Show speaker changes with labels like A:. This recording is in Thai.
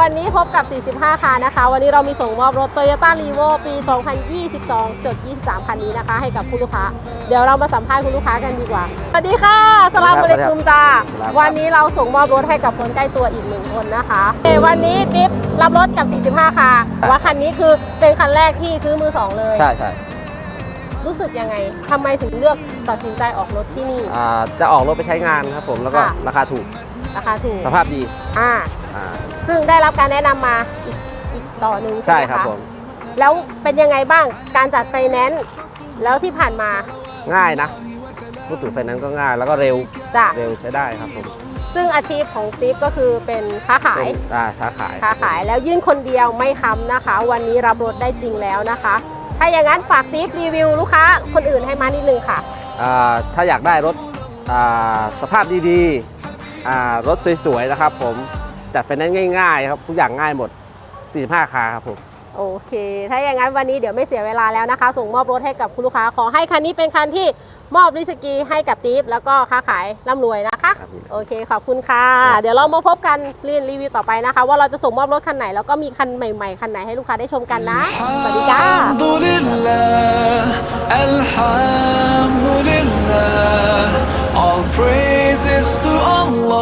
A: วันนี้พบกับ 45คานะคะ วันนี้เรามีส่งมอบรถ Toyota r e v o ปี 2022จด23 คันนี้นะคะ ให้กับคุณลูกค้า เดี๋ยวเรามาสัมภาษณ์คุณลูกค้ากันดีกว่า สวัสดีค่ะ สลามอะลัยกุมจ้า
B: ครับ
A: วันนี้เราส่งมอบรถให้กับคนใกล้ตัวอีกหนึ่งคนนะคะเอ่อวันนี้ติ๊บรับรถกับ 45คาว่าคันนี้คือเป็นคันแรกที่ซื้อมือสองเลย
B: ใช่ใช่
A: รู้สึกยังไงทำไมถึงเลือกตัดสินใจออกรถที่นี่
B: อ่าจะออกรถไปใช้งานครับผม แล้วก็
A: ค่ะ
B: ราคาถูก
A: ราคาถูก
B: สภาพดี
A: อ่า
B: อ่า
A: ซึ่งได้รับการแนะนำมาอีกอีกต่อหนึ่ง
B: ใช่
A: ใช่ไหม
B: ครับ
A: คะ
B: ผม
A: แล้วเป็นยังไงบ้างการจัดไฟแนนซ์แล้วที่ผ่านมา
B: ง่ายนะพูดถึงไฟนั้นซ์ก็ง่ายแล้วก็เร็ว
A: จ้ะ
B: เร็วใช้ได้ครับผม
A: ซึ่งอาชีพของติ๊บก็คือเป็นค้าขาย
B: เป็นอ่าค้าขาย
A: ค้าขายแล้วยื่นคนเดียวไม่ค้ำนะคะ วันนี้รับรถได้จริงแล้วนะคะ ถ้าอย่างนั้นฝากติ๊บรีวิวลูกค้าคนอื่นให้มานิดนึงค่ะ
B: อ่าถ้าอยากได้รถอ่าสภาพดีๆอ่า รถสวยๆนะครับผมจัดไฟแนนซ์ง่ายๆครับทุกอย่างง่ายหมด 45คาครับผม
A: โอเค ถ้าอย่างนั้นวันนี้เดี๋ยวไม่เสียเวลาแล้วนะคะ ส่งมอบรถให้กับคุณลูกค้า ขอให้คันนี้เป็นคันที่มอบริสกีให้กับทีฟแล้วก็ค้าขายร่ำรวยนะคะ โอเค ขอบคุณค่ะ เดี๋ยวเรามาพบกันเรียนรีวิวต่อไปนะคะ ว่าเราจะส่งมอบรถคันไหน แล้วก็มีคันใหม่ๆ คันไหนให้ลูกค้าได้ชมกันนะ สวัสดีจ้าา
C: all praises to Allah